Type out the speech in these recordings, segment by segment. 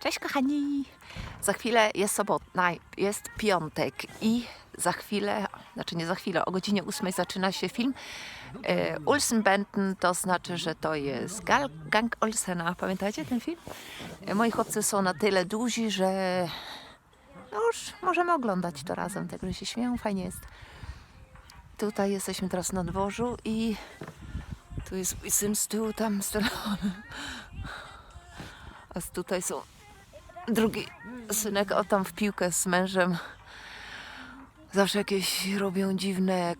Cześć kochani! Za chwilę jest sobotna, jest piątek i za chwilę, znaczy nie za chwilę, o godzinie 8 zaczyna się film e, Olsenbanden, to znaczy, że to jest Gal, Gang Olsena. Pamiętacie ten film? E, moi chłopcy są na tyle duzi, że no już możemy oglądać to razem, także się śmieją, fajnie jest. Tutaj jesteśmy teraz na dworzu i tu jest syn z tyłu, tam z. A tutaj są drugi synek, o tam w piłkę z mężem. Zawsze jakieś robią dziwne,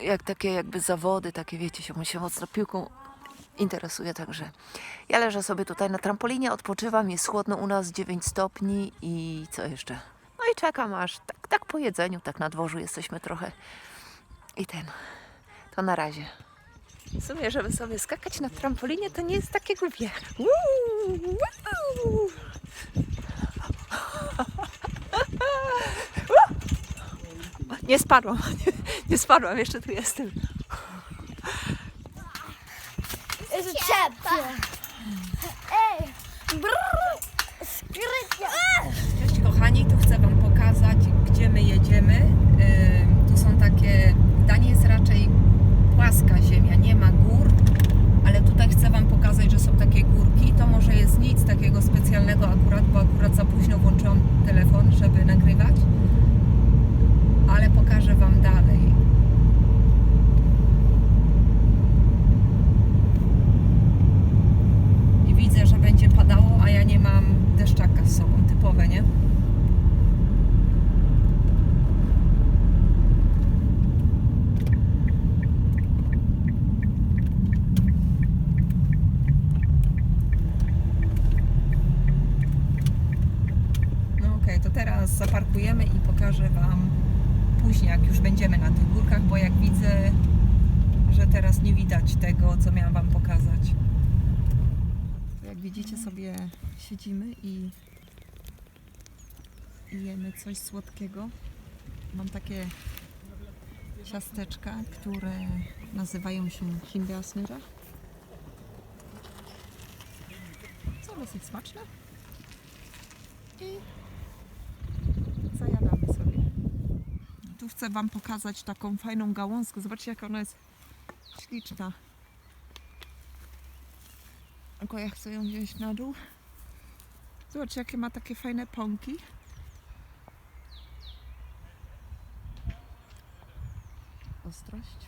jak, takie jakby zawody, takie wiecie, się, on się mocno piłką interesuje, także ja leżę sobie tutaj na trampolinie, odpoczywam, jest chłodno u nas 9 stopni i co jeszcze? No i czekam aż, tak, tak po jedzeniu, tak na dworzu jesteśmy trochę i ten, to na razie. W sumie, żeby sobie skakać na trampolinie, to nie jest takie głupie. Uuu. Nie spadłam, nie, spadłam, jeszcze tu jestem. Jest ciepło. Ej! Brrr! Skrytnie! Cześć kochani, tu chcę Wam pokazać, gdzie my jedziemy. Ym, Tu są takie, Danie jest raczej płaska ziemia, nie ma gór, ale tutaj chcę Wam pokazać, że są takie górki. To może jest nic takiego specjalnego akurat, bo akurat za późno włączyłam telefon, żeby nagrywać, ale pokażę Wam dalej. I widzę, że będzie padało, a ja nie mam deszczaka z sobą, typowe, nie? No okej, to teraz zaparkujemy i pokażę Wam później, jak już będziemy na tych górkach, bo jak widzę, że tego, co miałam Wam pokazać. Jak widzicie sobie siedzimy i, jemy coś słodkiego. Mam takie ciasteczka, które nazywają się Himbeersnurra. Są dosyć smaczne. I zajadamy sobie. Tu chcę Wam pokazać taką fajną gałązkę. Zobaczcie, jak ona jest śliczna. Tylko ja chcę ją wziąć na dół. Zobaczcie, jakie ma takie fajne pąki. Ostrość.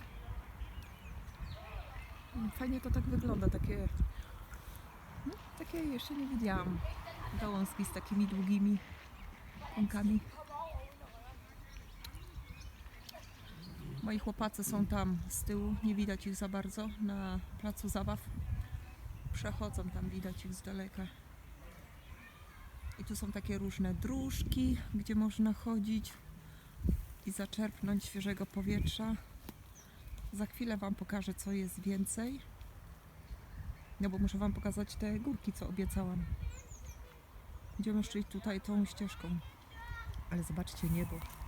Fajnie to tak wygląda, takie... No, takie jeszcze nie widziałam. Gałązki z takimi długimi pąkami. Moi chłopacy są tam z tyłu, nie widać ich za bardzo na placu zabaw przechodzą, tam widać ich z daleka. I tu są takie różne dróżki, gdzie można chodzić i zaczerpnąć świeżego powietrza. Za chwilę Wam pokażę, co jest więcej. No bo muszę Wam pokazać te górki, co obiecałam. Będziemy iść tutaj tą ścieżką. Ale zobaczcie niebo.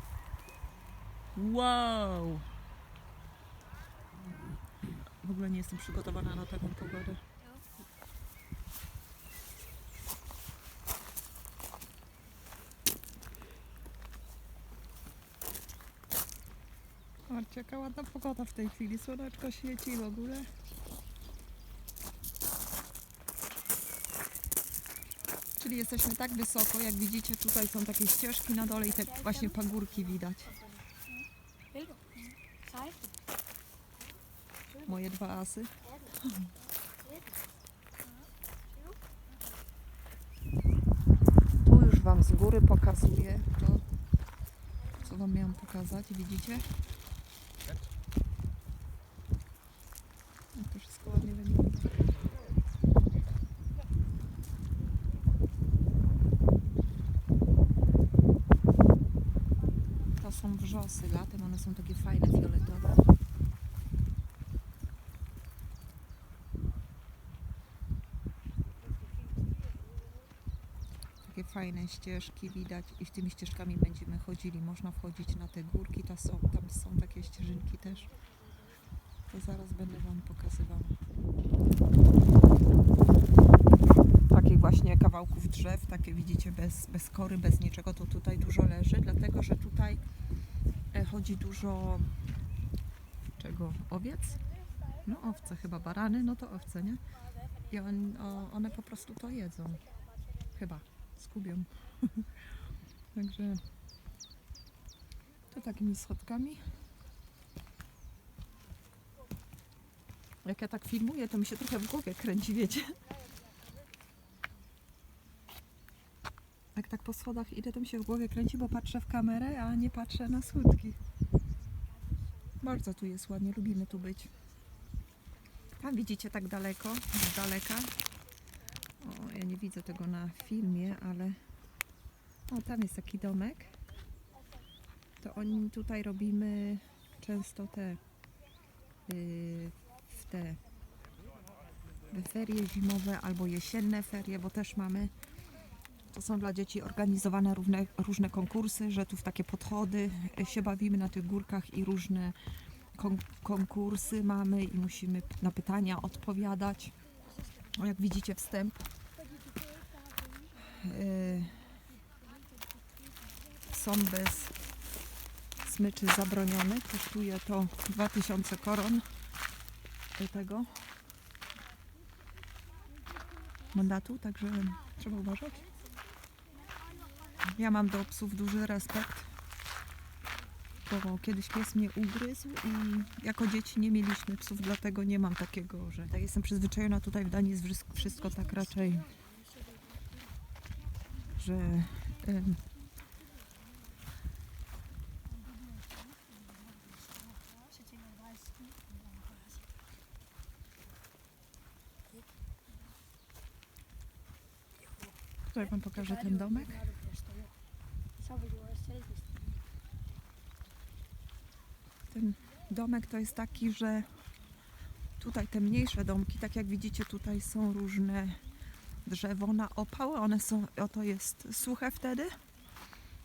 Wow! W ogóle nie jestem przygotowana na taką pogodę. Zobaczcie, jaka ładna pogoda w tej chwili. Słoneczko świeci w ogóle. Czyli jesteśmy tak wysoko, jak widzicie, tutaj są takie ścieżki na dole i te właśnie pagórki widać. Moje dwa asy. Tu już Wam z góry pokazuję to, co Wam miałam pokazać. Widzicie? Jak to wszystko ładnie wygląda. To są wrzosy. Latem one są takie fajne, fioletowe. Takie fajne ścieżki widać i z tymi ścieżkami będziemy chodzili. Można wchodzić na te górki, to są, tam są takie ścieżynki też. To zaraz będę Wam pokazywała. Takich właśnie kawałków drzew, takie widzicie, bez, bez kory, bez niczego, to tutaj dużo leży, dlatego że tutaj e, chodzi dużo czego? Owiec? No owce chyba, barany, no to owce, nie? I on, o, one po prostu to jedzą. Chyba, skubią. Także to takimi schodkami. Jak ja tak filmuję, to mi się trochę w głowie kręci, wiecie? Jak tak po schodach idę, to mi się w głowie kręci, bo patrzę w kamerę, a nie patrzę na schodki. Bardzo tu jest ładnie, lubimy tu być. Tam widzicie tak daleko, z daleka. O, ja nie widzę tego na filmie, ale o, tam jest taki domek. To oni tutaj robimy często te yy, w te ferie zimowe albo jesienne ferie, bo też mamy to są dla dzieci organizowane różne, różne konkursy, że tu w takie podchody y, się bawimy na tych górkach i różne kon- konkursy mamy i musimy na pytania odpowiadać. Jak widzicie wstęp. y, Są bez smyczy zabronione. Kosztuje to 2000 koron do tego mandatu, także trzeba uważać. Ja mam do psów duży respekt, bo kiedyś pies mnie ugryzł i jako dzieci nie mieliśmy psów, dlatego nie mam takiego, że tak jestem przyzwyczajona tutaj w Danii jest wszystko tak raczej, że em, tutaj wam pokażę ten domek. Ten domek to jest taki, że tutaj te mniejsze domki, tak jak widzicie, tutaj są różne drzewo na opał. One są, oto jest suche wtedy,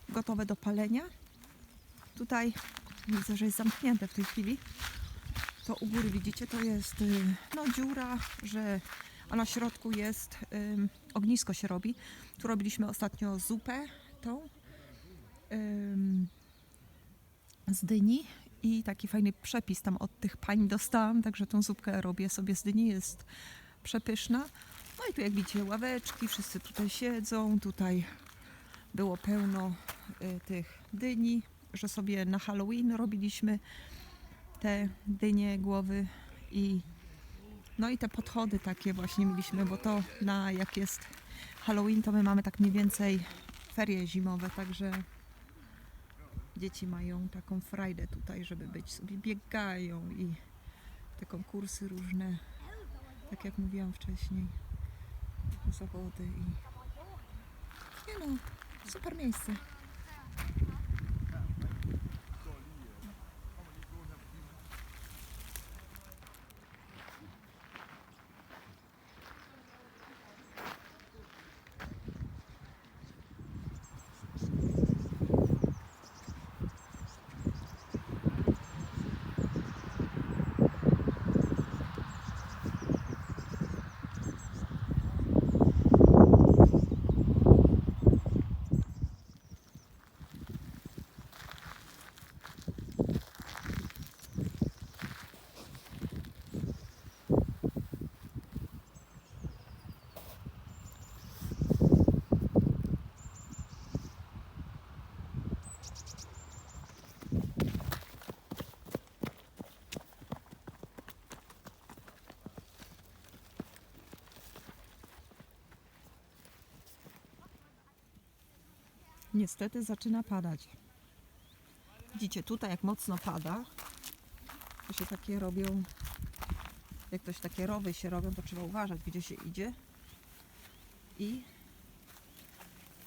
gotowe do palenia. Tutaj widzę, że jest zamknięte w tej chwili. To u góry widzicie, to jest y, no, dziura, że a na środku jest ognisko się robi. Tu robiliśmy ostatnio zupę tą z dyni i taki fajny przepis tam od tych pań dostałam, także tą zupkę robię sobie z dyni, jest przepyszna. No i tu jak widzicie ławeczki, wszyscy tutaj siedzą, tutaj było pełno y, tych dyni, że sobie na Halloween robiliśmy te dynie, głowy i no i te podchody takie właśnie mieliśmy, bo to na jak jest Halloween, to my mamy tak mniej więcej ferie zimowe, także dzieci mają taką frajdę tutaj, żeby być sobie biegają i te konkursy różne, tak jak mówiłam wcześniej, zawody i nie no, super miejsce. Niestety zaczyna padać. Widzicie tutaj jak mocno pada, to się takie robią, jak ktoś takie rowy się robią, to trzeba uważać, gdzie się idzie. I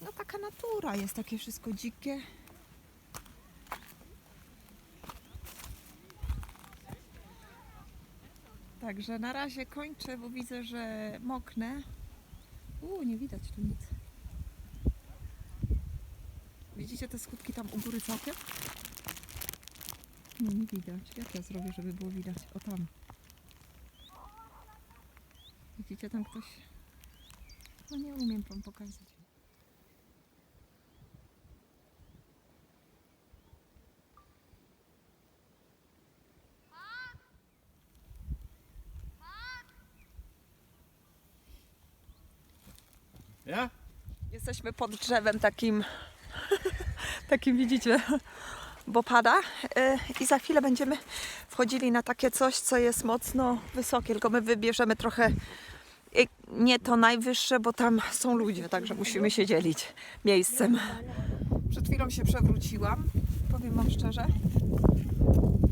no taka natura jest, takie wszystko dzikie. Także na razie kończę, bo widzę, że moknę. Uuu, nie widać tu nic. widzicie te skutki tam u góry całkiem? Nie, nie widać. Jak ja zrobię, żeby było widać? O tam. Widzicie tam ktoś? No nie umiem wam pokazać. Ja? Jesteśmy pod drzewem takim takim widzicie, bo pada e, i za chwilę będziemy wchodzili na takie coś, co jest mocno wysokie, tylko my wybierzemy trochę e, nie to najwyższe, bo tam są ludzie, także musimy się dzielić miejscem. Przed chwilą się przewróciłam, powiem Wam szczerze.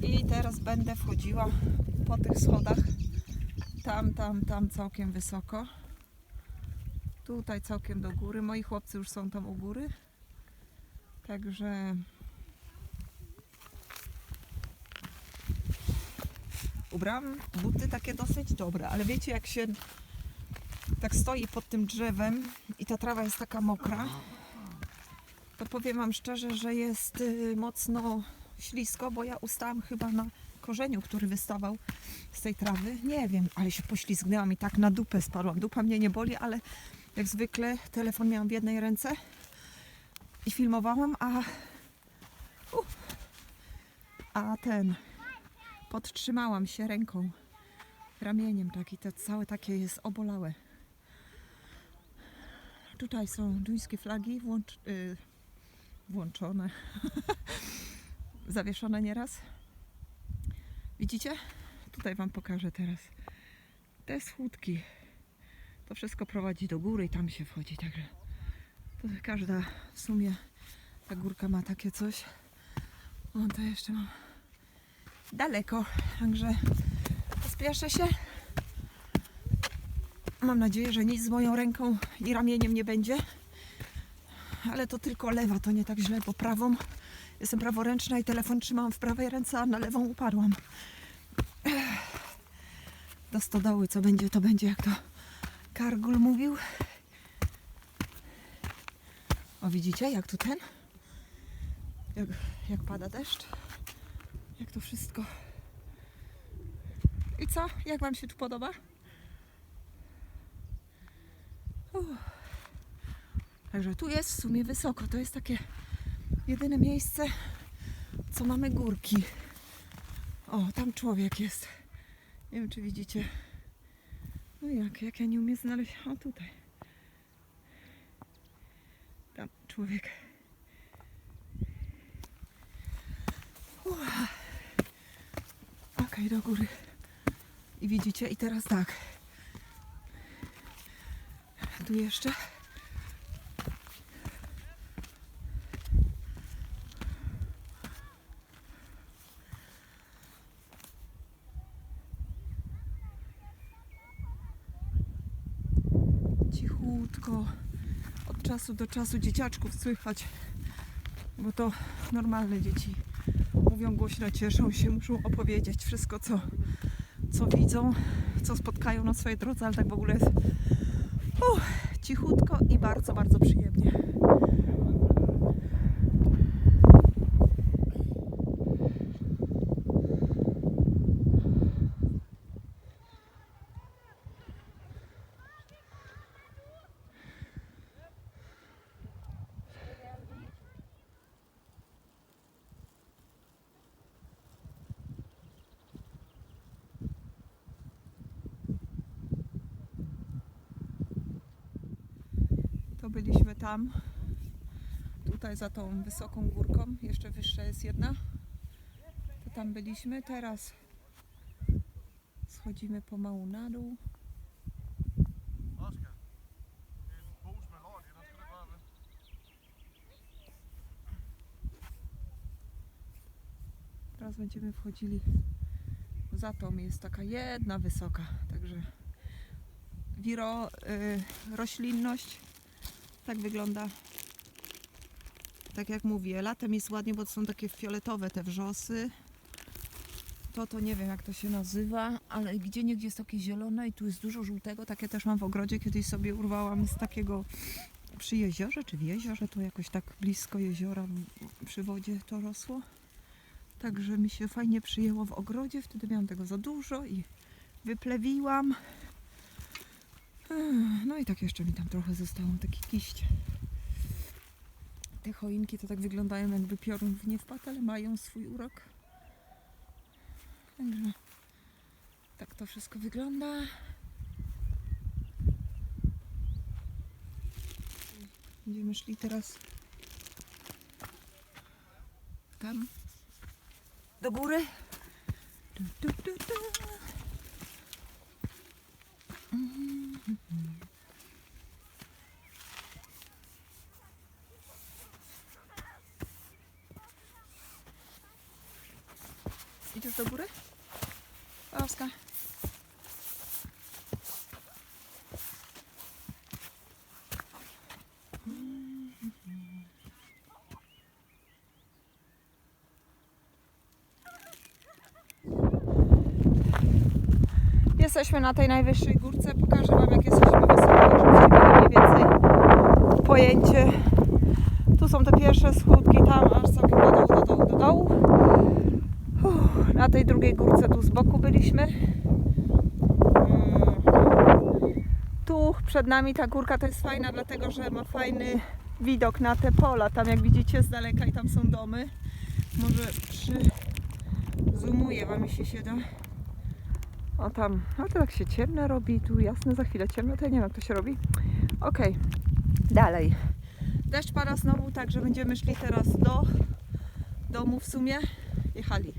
I teraz będę wchodziła po tych schodach. Tam, tam, tam całkiem wysoko. Tutaj całkiem do góry. Moi chłopcy już są tam u góry. Także ubrałam buty takie dosyć dobre, ale wiecie jak się tak stoi pod tym drzewem i ta trawa jest taka mokra, to powiem Wam szczerze, że jest y, mocno ślisko, bo ja ustałam chyba na korzeniu, który wystawał z tej trawy. Nie wiem, ale się poślizgnęłam i tak na dupę spadłam. Dupa mnie nie boli, ale jak zwykle telefon miałam w jednej ręce i filmowałam, a u, a ten podtrzymałam się ręką, ramieniem tak i to całe takie jest obolałe. Tutaj są duńskie flagi włącz, y, włączone, zawieszone nieraz. Widzicie? Tutaj Wam pokażę teraz. Te schódki. To wszystko prowadzi do góry i tam się wchodzi, także każda w sumie ta górka ma takie coś. O, to jeszcze mam daleko, także spieszę się. Mam nadzieję, że nic z moją ręką i ramieniem nie będzie. Ale to tylko lewa, to nie tak źle, bo prawą jestem praworęczna i telefon trzymałam w prawej ręce, a na lewą upadłam. Do stodoły, co będzie, to będzie, jak to Kargul mówił. O, widzicie, jak tu ten? Jak, jak pada deszcz? Jak to wszystko. I co? Jak Wam się tu podoba? Uff. Także tu jest w sumie wysoko. To jest takie jedyne miejsce, co mamy górki. O, tam człowiek jest. Nie wiem, czy widzicie. No jak, jak ja nie umiem znaleźć. O, tutaj. Tam człowiek. Okej, do góry. I widzicie, i teraz tak. Tu jeszcze. Cichutko. Od czasu do czasu dzieciaczków słychać. Bo to normalne dzieci. Mówią głośno, cieszą się, muszą opowiedzieć wszystko, co, co widzą, co spotkają na swojej drodze, ale tak w ogóle jest uff, cichutko i bardzo, bardzo przyjemnie. Byliśmy tam, tutaj za tą wysoką górką, jeszcze wyższa jest jedna. To tam byliśmy, teraz schodzimy pomału na dół. Teraz będziemy wchodzili za tą jest taka jedna wysoka, także wiro, y, roślinność tak wygląda. Tak jak mówię, latem jest ładnie, bo to są takie fioletowe te wrzosy. To to nie wiem jak to się nazywa, ale gdzie niegdzie jest takie zielone i tu jest dużo żółtego. Takie też mam w ogrodzie, kiedyś sobie urwałam z takiego przy jeziorze, czy w jeziorze, to jakoś tak blisko jeziora przy wodzie to rosło. Także mi się fajnie przyjęło w ogrodzie, wtedy miałam tego za dużo i wyplewiłam. No i tak jeszcze mi tam trochę zostało, taki kiść. Te choinki to tak wyglądają jakby piorun w nie wpadł, ale mają swój urok. Także tak to wszystko wygląda. Będziemy szli teraz tam do góry. Du, du, du, du. Mm -hmm. Jesteśmy na tej najwyższej górce. Pokażę Wam, jak jesteśmy wysoko, żebyście mieli mniej więcej pojęcie. Tu są te pierwsze schódki, tam aż całkiem do dołu, do dołu, do dołu. Na tej drugiej górce tu z boku byliśmy. Mm. Tu przed nami ta górka to jest fajna, dlatego że ma fajny widok na te pola. Tam jak widzicie z daleka i tam są domy. Może przy... Zoomuję Wam, jeśli się da. O tam, no to tak się ciemno robi, tu jasne, za chwilę ciemno, to ja nie wiem jak to się robi. Okej, dalej. Deszcz pada znowu, także będziemy szli teraz do domu w sumie. Jechali.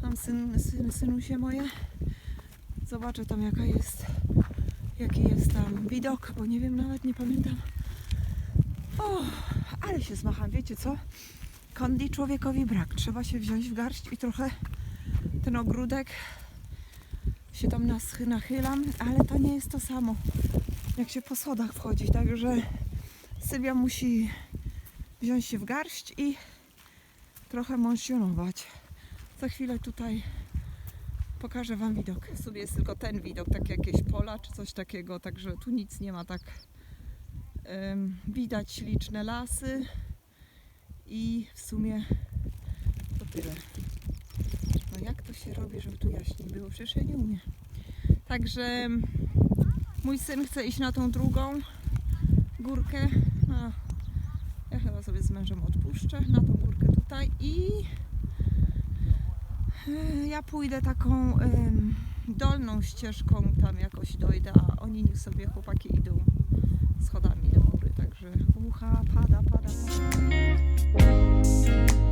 Tam syn, syn, synusie moje. Zobaczę tam jaka jest, jaki jest tam widok, bo nie wiem, nawet nie pamiętam. O, ale się zmacham, wiecie co? Kondi człowiekowi brak. Trzeba się wziąć w garść i trochę ten ogródek się tam nas, nachylam, ale to nie jest to samo, jak się po schodach wchodzi. Także Sylwia musi wziąć się w garść i trochę mąsionować. Za chwilę tutaj pokażę Wam widok. W sumie jest tylko ten widok, tak jakieś pola czy coś takiego, także tu nic nie ma tak. em, widać liczne lasy i w sumie to tyle. Jak to się robi, żeby tu jaśniej było? Przecież ja nie umiem. Także mój syn chce iść na tą drugą górkę. Ja chyba sobie z mężem odpuszczę na tą górkę tutaj i e, ja pójdę taką em, dolną ścieżką, tam jakoś dojdę, a oni niech sobie chłopaki idą schodami do góry. Także ucha, pada, pada, pada.